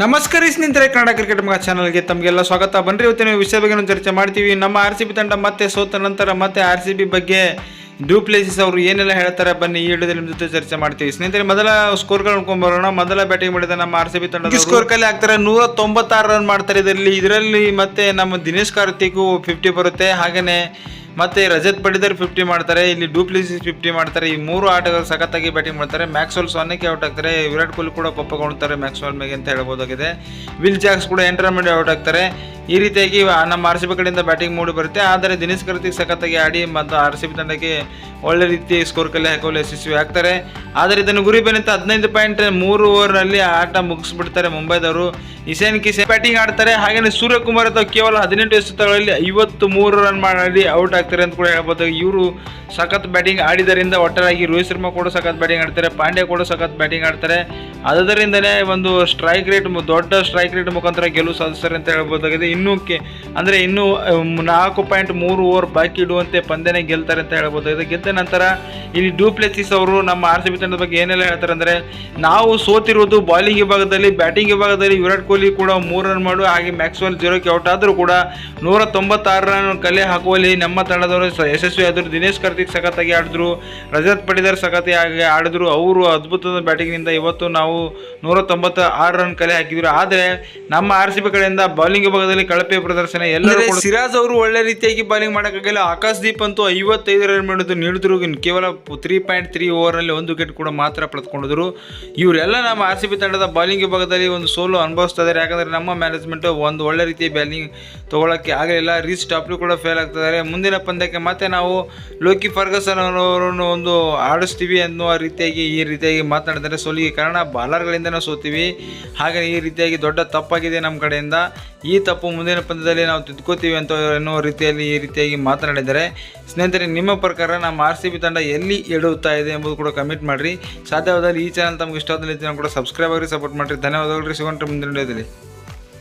ನಮಸ್ಕಾರ ಸ್ನೇಹಿತರೆ, ಕನ್ನಡ ಕ್ರಿಕೆಟ್ ಮಗ ಚಾನಲ್ಗೆ ತಮಗೆಲ್ಲ ಸ್ವಾಗತ. ಬನ್ರಿ, ಇವತ್ತಿನ ವಿಷಯ ಬಗ್ಗೆ ನಾವು ಚರ್ಚೆ ಮಾಡ್ತೀವಿ. ನಮ್ಮ ಆರ್ ಸಿ ಬಿ ತಂಡ ಮತ್ತೆ ಸೋತ ನಂತರ ಮತ್ತೆ ಆರ್ ಸಿ ಬಿ ಬಗ್ಗೆ ಪ್ಲೇಸಸ್ ಅವರು ಏನೆಲ್ಲ ಹೇಳ್ತಾರೆ ಬನ್ನಿ, ಈ ವಿಡಿಯೋದಲ್ಲಿ ನಿಮ್ಮ ಜೊತೆ ಚರ್ಚೆ ಮಾಡ್ತೀವಿ. ಸ್ನೇಹಿತರೆ, ಮೊದಲ ಸ್ಕೋರ್ಗಳು ನೋಡ್ಕೊಂಡು ಬರೋಣ. ಮೊದಲ ಬ್ಯಾಟಿಂಗ್ ಮಾಡಿದ ನಮ್ಮ ಆರ್ ಸಿ ಬಿ ತಂಡ ಸ್ಕೋರ್ ಕಲ್ಲಿ ಆಗ್ತಾರೆ ನೂರ ತೊಂಬತ್ತಾರು ರನ್ ಮಾಡ್ತಾರೆ ಇದರಲ್ಲಿ. ಇದರಲ್ಲಿ ಮತ್ತೆ ನಮ್ಮ ದಿನೇಶ್ ಕಾರ್ತಿಕ್ ಫಿಫ್ಟಿ ಬರುತ್ತೆ. ಹಾಗೆಯೇ ಮತ್ತೆ ರಜತ್ ಪಡಿದರ್ ಫಿಫ್ಟಿ ಮಾಡ್ತಾರೆ, ಇಲ್ಲಿ ಡೂಪ್ಲಿಸಿ ಫಿಫ್ಟಿ ಮಾಡ್ತಾರೆ, ಈ ಮೂರು ಆಟಗಳು ಸಖತ್ತಾಗಿ ಬ್ಯಾಟಿಂಗ್ ಮಾಡ್ತಾರೆ. ಮ್ಯಾಕ್ಸ್ವೆಲ್ ಸೊನ್ನೆಗೆ ಔಟ್ ಆಗ್ತಾರೆ, ವಿರಾಟ್ ಕೊಹ್ಲಿ ಕೂಡ ಪಪ್ಪಗೊಳ್ತಾರೆ ಮ್ಯಾಕ್ಸ್ವೆಲ್ ಮೇಗೆ ಅಂತ ಹೇಳ್ಬೋದಾಗಿದೆ. ವಿಲ್ ಜಾಕ್ಸ್ ಕೂಡ ಎಂಟರ್ ಮಾಡಿ ಔಟ್ ಆಗ್ತಾರೆ. ಈ ರೀತಿಯಾಗಿ ನಮ್ಮ ಆರ್ ಸಿ ಬಿ ಕಡೆಯಿಂದ ಬ್ಯಾಟಿಂಗ್ ಮೂಡಿ ಬರುತ್ತೆ. ಆದರೆ ದಿನೇಶ್ ಕಾರ್ತಿಕ್ ಸಖತ್ತಾಗಿ ಆಡಿ ಮತ್ತು ಆರ್ ಸಿ ಬಿ ತಂಡಕ್ಕೆ ಒಳ್ಳೆ ರೀತಿ ಸ್ಕೋರ್ ಕಲ್ಲಿ ಹಾಕಲು ಯಶಸ್ವಿ ಆಗ್ತಾರೆ. ಆದರೆ ಇದನ್ನು ಗುರಿ ಬೆನ್ನತ್ತ ಹದಿನೈದು ಪಾಯಿಂಟ್ ಮೂರು ಓವರ್ನಲ್ಲಿ ಆಟ ಮುಗಿಸ್ಬಿಡ್ತಾರೆ ಮುಂಬೈದವರು. ಇಶಾನ್ ಕಿಶನ್ ಬ್ಯಾಟಿಂಗ್ ಆಡ್ತಾರೆ. ಹಾಗೆಯೇ ಸೂರ್ಯಕುಮಾರ್ ಅಥವಾ ಕೇವಲ ಹದಿನೆಂಟು ಎಸೆತಗಳಲ್ಲಿ ಐವತ್ತು ಮೂರು ರನ್ ಮಾಡಿ ಔಟ್ ಆಗ್ತಾರೆ ಅಂತ ಕೂಡ ಹೇಳ್ಬೋದು. ಇವರು ಸಖತ್ ಬ್ಯಾಟಿಂಗ್ ಆಡಿದ್ದರಿಂದ ಒಟ್ಟಾರಾಗಿ ರೋಹಿತ್ ಶರ್ಮಾ ಕೂಡ ಸಖತ್ ಬ್ಯಾಟಿಂಗ್ ಆಡ್ತಾರೆ. ಪಾಂಡ್ಯ ಕೂಡ ಸಖತ್ ಬ್ಯಾಟಿಂಗ್ ಆಡ್ತಾರೆ. ಅದರಿಂದಲೇ ಒಂದು ಸ್ಟ್ರೈಕ್ ರೇಟ್ ದೊಡ್ಡ ಸ್ಟ್ರೈಕ್ ರೇಟ್ ಮುಖಾಂತರ ಗೆಲುವು ಸಾಧಿಸ್ತಾರೆ ಅಂತ ಹೇಳ್ಬೋದಾಗಿದೆ. ಇನ್ನೂ ಕೆ ಅಂದರೆ ಇನ್ನೂ ನಾಲ್ಕು ಪಾಯಿಂಟ್ ಮೂರು ಓವರ್ ಬಾಕಿ ಇಡುವಂತೆ ಪಂದ್ಯನೇ ಗೆಲ್ತಾರೆ ಅಂತ ಹೇಳ್ಬೋದಾಗಿದೆ. ಗೆದ್ದ ನಂತರ ಇಲ್ಲಿ ಡೂಪ್ಲೆಸಿಸ್ ಅವರು ನಮ್ಮ ಆರ್ ಸಿ ಬಿ ತಂಡದ ಬಗ್ಗೆ ಏನೆಲ್ಲ ಹೇಳ್ತಾರೆ ಅಂದರೆ ನಾವು ಸೋತಿರುವುದು ಬಾಲಿಂಗ್ ವಿಭಾಗದಲ್ಲಿ ಬ್ಯಾಟಿಂಗ್ ವಿಭಾಗದಲ್ಲಿ ವಿರಾಟ್ ಕೊಹ್ಲಿ ಕೂಡ ಮೂರು ರನ್ ಮಾಡು ಹಾಗೆ ಮ್ಯಾಕ್ಸ್ವೆಲ್ ಜೀರೋಕ್ಕೆ ಔಟ್ ಆದರೂ ಕೂಡ ನೂರ ತೊಂಬತ್ತಾರು ರನ್ ಕಲೆ ಹಾಕುವಲ್ಲಿ ನಮ್ಮ ತಂಡದವರು ಯಶಸ್ವಿ ಆದರು. ದಿನೇಶ್ ಕಾರ್ತಿಕ್ ಸಖತ್ತಾಗಿ ಆಡಿದ್ರು ರಜತ್ ಪಡಿದರ್ ಸಖತ್ತಾಗಿ ಆಡಿದ್ರು. ಅವರು ಅದ್ಭುತದ ಬ್ಯಾಟಿಂಗ್ನಿಂದ ಇವತ್ತು ನಾವು ನೂರ ತೊಂಬತ್ತ ಆರು ರನ್ ಕಲೆ ಹಾಕಿದ್ರು. ಆದರೆ ನಮ್ಮ ಆರ್ ಸಿ ಬಿ ಕಡೆಯಿಂದ ಬೌಲಿಂಗ್ ವಿಭಾಗದಲ್ಲಿ ಕಳಪೆ ಪ್ರದರ್ಶನ ಎಲ್ಲರೂ ಸಿರಾಜ್ ಅವರು ಒಳ್ಳೆ ರೀತಿಯಾಗಿ ಬೌಲಿಂಗ್ ಮಾಡೋಕ್ಕಾಗಲ್ಲ. ಆಕಾಶ್ ದೀಪ್ ಅಂತೂ ಐವತ್ತೈದು ರನ್ ಮಾಡಿದ್ರು ನೀಡಿದ್ರು. ಕೇವಲ ತ್ರೀ ಪಾಯಿಂಟ್ ತ್ರೀ ಓವರ್ನಲ್ಲಿ ಒಂದು ವಿಕೆಟ್ ಕೂಡ ಮಾತ್ರ ಪಡೆದುಕೊಂಡಿದ್ರು ಇವರೆಲ್ಲ ನಮ್ಮ ಆರ್ ಸಿ ಬಿ ತಂಡದ ಬೌಲಿಂಗ್ ವಿಭಾಗದಲ್ಲಿ ಒಂದು ಸೋಲು ಅನುಭವಿಸ್ತಾ ಇದ್ದಾರೆ. ಯಾಕಂದರೆ ನಮ್ಮ ಮ್ಯಾನೇಜ್ಮೆಂಟ್ ಒಂದು ಒಳ್ಳೆ ರೀತಿಯ ಬ್ಯಾಲಿಂಗ್ ತೊಗೊಳಕ್ಕೆ ಆಗಲಿಲ್ಲ. ರೀಚ್ ಟಾಪ್ಲು ಕೂಡ ಫೇಲ್ ಆಗ್ತಿದ್ದಾರೆ ಮುಂದಿನ ಪಂದ್ಯಕ್ಕೆ ಮತ್ತೆ ನಾವು ಲೋಕಿ ಫರ್ಗಸನ್ ಅವರನ್ನು ಒಂದು ಆಡಿಸ್ತೀವಿ ಅನ್ನುವ ರೀತಿಯಾಗಿ, ಈ ರೀತಿಯಾಗಿ ಮಾತನಾಡಿದರೆ ಸೋಲಿಗೆ ಕಾರಣ ಬಾಲರ್ಗಳಿಂದ ನಾವು ಸೋತೀವಿ. ಹಾಗೆ ಈ ರೀತಿಯಾಗಿ ದೊಡ್ಡ ತಪ್ಪಾಗಿದೆ ನಮ್ಮ ಕಡೆಯಿಂದ. ಈ ತಪ್ಪು ಮುಂದಿನ ಪಂದ್ಯದಲ್ಲಿ ನಾವು ತಿದ್ಕೋತೀವಿ ಅಂತ ಎನ್ನುವ ರೀತಿಯಲ್ಲಿ ಈ ರೀತಿಯಾಗಿ ಮಾತನಾಡಿದ್ದಾರೆ. ಸ್ನೇಹಿತರೆ, ನಿಮ್ಮ ಪ್ರಕಾರ ನಮ್ಮ ಆರ್ ಸಿ ಬಿ ತಂಡ ಎಲ್ಲಿ ಎಡುತ್ತಾ ಇದೆ ಎಂಬುದು ಕೂಡ ಕಮೆಂಟ್ ಮಾಡಿರಿ. ಸಾಧ್ಯವಾದಲ್ಲಿ ಈ ಚಾನಲ್ ತಮಗೆ ಇಷ್ಟವಾದಲ್ಲಿ ಕೂಡ ಸಬ್ಸ್ಕ್ರೈಬ್ ಆಗಿರಿ ಸಪೋರ್ಟ್ ಮಾಡಿರಿ. ಧನ್ಯವಾದಗಳು ಸಿಗೋಣ ಮುಂದಿನ ವಿಡಿಯೋದಲ್ಲಿ.